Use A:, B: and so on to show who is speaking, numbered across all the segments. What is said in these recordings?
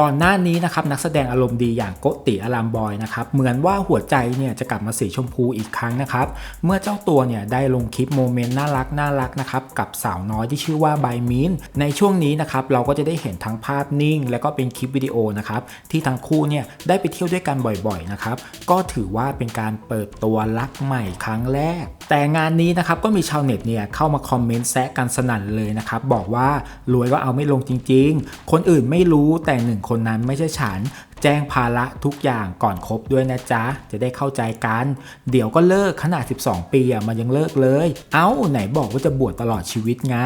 A: ก่อนหน้านี้นะครับนักแสดงอารมณ์ดีอย่างโกติอารามบอยนะครับเหมือนว่าหัวใจเนี่ยจะกลับมาสีชมพูอีกครั้งนะครับเมื่อเจ้าตัวเนี่ยได้ลงคลิปโมเมนต์น่ารักน่ารักนะครับกับสาวน้อยที่ชื่อว่าไบมินในช่วงนี้นะครับเราก็จะได้เห็นทั้งภาพนิ่ง และก็เป็นคลิปวิดีโอนะครับที่ทั้งคู่เนี่ยได้ไปเที่ยวด้วยกันบ่อยๆนะครับก็ถือว่าเป็นการเปิดตัวรักใหม่ครั้งแรกแต่งานนี้นะครับก็มีชาวเน็ตเนี่ยเข้ามาคอมเมนต์แซะกันสนั่นเลยนะครับ บอกว่ารวยก็เอาไม่ลงจริงๆ คนอื่นไม่รู้แต่หนึ่งคนนั้นไม่ใช่ฉัน แจ้งภาระทุกอย่างก่อนครบด้วยนะจ๊ะ จะได้เข้าใจกัน เดี๋ยวก็เลิกขนาด 12 ปีอะมันยังเลิกเลย เอ้าไหนบอกว่าจะบวชตลอดชีวิตไง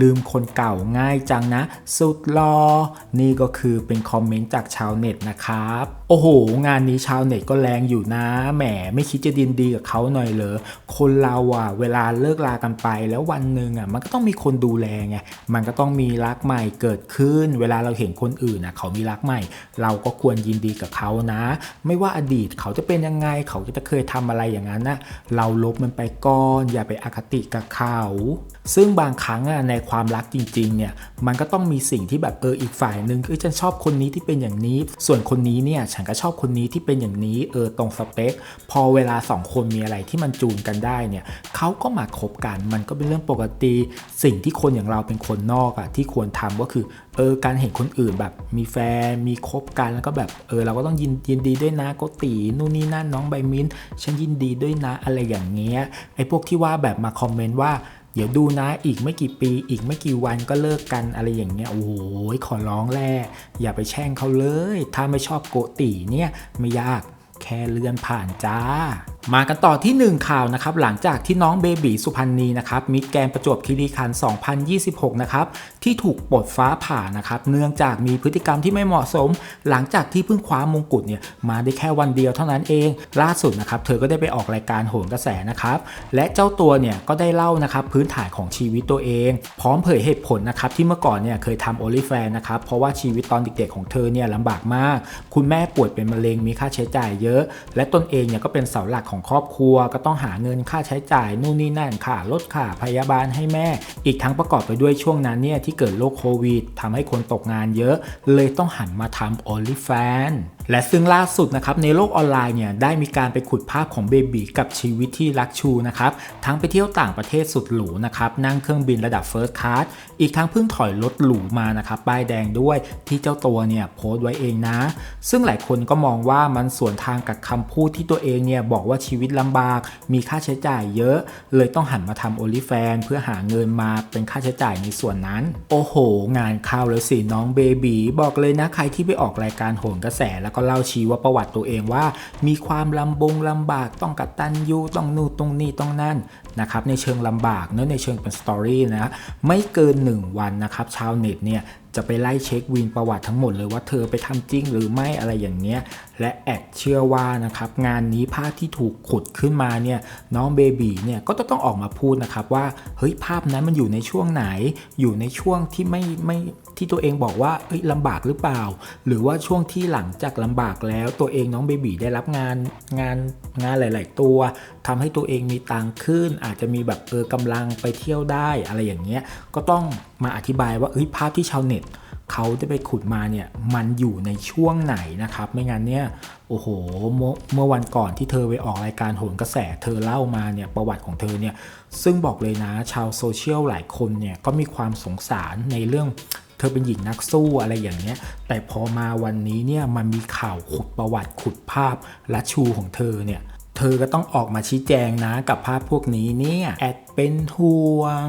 A: ลืมคนเก่าง่ายจังนะ สุดรอ นี่ก็คือเป็นคอมเมนต์จากชาวเน็ตนะครับ โอ้โห งานนี้ชาวเน็ตก็แรงอยู่นะ แหมไม่คิดจะดินดีกับเขาหน่อยเลยคนเราอะเวลาเลิกลากันไปแล้ววันหนึ่งอะมันก็ต้องมีคนดูแลไง มันก็ต้องมีรักใหม่เกิดขึ้น เวลาเราเห็นคนอื่นอะเขามีรักใหม่ เราก็ควรยินดีกับเขานะ ไม่ว่าอดีตเขาจะเป็นยังไงเขาจะเคยทำอะไรอย่างนั้นนะเราลบมันไปก่อน อย่าไปอคติกับเขา ซึ่งบางครั้งอะในความรักจริงๆเนี่ยมันก็ต้องมีสิ่งที่แบบเอออีกฝ่ายหนึ่งคือฉันชอบคนนี้ที่เป็นอย่างนี้ ส่วนคนนี้เนี่ยฉันก็ชอบคนนี้ที่เป็นอย่างนี้เออตรงสเปค พอเวลาสองคนมีอะไรที่มันจูนกันได้เนี่ย เขาก็มาคบกัน มันก็เป็นเรื่องปกติ สิ่งที่คนอย่างเราเป็นคนนอกอะที่ควรทำก็คือ เออ การเห็นคนอื่นแบบมีแฟน มีคบกัน แล้วก็แบบ เออ เราก็ต้องยินยินดีด้วยนะโกตีนู่นนี่นั่นน้องใบมิ้น ฉันยินดีด้วยนะ อะไรอย่างเงี้ย ไอ้พวกที่ว่าแบบมาคอมเมนต์ว่าเดี๋ยวดูนะอีกไม่กี่ปีอีกไม่กี่วันก็เลิกกันอะไรอย่างเงี้ยโอ้โหขอร้องและอย่าไปแช่งเขาเลย ถ้าไม่ชอบโกตีเนี่ยไม่ยากแค่เลื่อนผ่านจ้า มากันต่อที่ 1 ข่าวนะครับหลังจากที่น้องเบบีสุพรรณีนะครับมิดแกนประจวบคีรีขันธ์2026 นะครับที่ถูกปลดฟ้าผ่านะครับเนื่องจากมีพฤติกรรมที่ไม่เหมาะสม หลังจากที่เพิ่งคว้ามงกุฎเนี่ยมาได้แค่วันเดียวเท่านั้นเอง ล่าสุดนะครับเธอก็ได้ไปออกรายการโหนกระแสนะครับและเจ้าตัวเนี่ยก็ได้เล่านะครับพื้นฐานของชีวิตตัวเอง พร้อมเผยเหตุผลนะครับที่เมื่อก่อนเนี่ยเคยทำโอลิแฟนนะครับเพราะว่าชีวิตตอนเด็กๆของเธอเนี่ยลำบากมาก คุณแม่ป่วยเป็นมะเร็งมีค่าใช้จ่ายเยอะ และตนเองเนี่ยก็เป็นเสาหลักของครอบครัว ก็ต้องหาเงินค่าใช้จ่ายนู่นนี่นั่นค่ะรถค่าพยาบาลให้แม่ อีกทั้งประกอบไปด้วยช่วงนั้นเนี่ยที่เกิดโรคโควิดทำให้คนตกงานเยอะ เลยต้องหันมาทำโอลิ และซึ่งล่าสุดนะครับในโลกออนไลน์เนี่ยได้มีการไปขุดภาพของเบบีกับชีวิตที่รักชูนะครับทั้งไปเที่ยวต่างประเทศสุดหรูนะครับนั่งเครื่องบินระดับเฟิร์สคลาสอีกทั้งเพิ่งถอยรถหรูมานะครับป้ายแดงด้วยที่เจ้าตัวเนี่ยโพสต์ไว้เองนะ ซึ่งหลายคนก็มองว่ามันสวนทางกับคำพูดที่ตัวเองเนี่ยบอกว่าชีวิตลำบาก มีค่าใช้จ่ายเยอะ เลยต้องหันมาทำโอลิแฟนเพื่อหาเงินมาเป็นค่าใช้จ่ายในส่วนนั้น โอ้โห งานเข้าแล้วสิน้องเบบีบอกเลยนะใครที่ไปออกรายการโหนกระแสแล้วก็เล่าชีวประวัติตัวเองว่า มีความลำบงลำบากต้องกัดตันยูต้องนู่นตรงนี้ต้องนั่น นะครับในเชิงลำบากเนื้อในเชิงเป็นสตอรี่นะไม่เกิน 1 วันนะครับชาวเน็ตเนี่ยจะไปไล่เช็ควินประวัติทั้งหมดเลยว่าเธอไปทำจริงหรือไม่อะไรอย่างเงี้ยและแอดเชื่อว่านะครับงานนี้ภาพที่ถูกขุดขึ้นมาเนี่ยน้องเบบีเนี่ยก็จะต้องออกมาพูดนะครับว่าเฮ้ยภาพนั้นมันอยู่ในช่วงไหน อยู่ในช่วงที่ไม่ไม่ที่ตัวเองบอกว่าเอ้ยลำบากหรือเปล่า หรือว่าช่วงที่หลังจากลำบากแล้วตัวเองน้องเบบีได้รับงานงานงานหลาย ๆ ตัวทำให้ตัวเองมีตังค์ขึ้นอาจจะมีแบบเออกำลังไปเที่ยวได้อะไรอย่างเงี้ยก็ต้องมาอธิบายว่าเฮ้ยภาพที่ชาวเน็ตเขาจะไปขุดมาเนี่ยมันอยู่ในช่วงไหนนะครับ ไม่งั้นเนี่ยโอ้โหเมื่อเมื่อวันก่อนที่เธอไปออกรายการโหนกระแสเธอเล่ามาเนี่ยประวัติของเธอเนี่ยซึ่งบอกเลยนะชาวโซเชียลหลายคนเนี่ยก็มีความสงสารในเรื่องเธอเป็นหญิงนักสู้อะไรอย่างเงี้ย แต่พอมาวันนี้เนี่ยมันมีข่าวขุดประวัติขุดภาพและชูของเธอเนี่ย เธอก็ต้องออกมาชี้แจงนะกับภาพพวกนี้เนี่ยแอดเป็นห่วง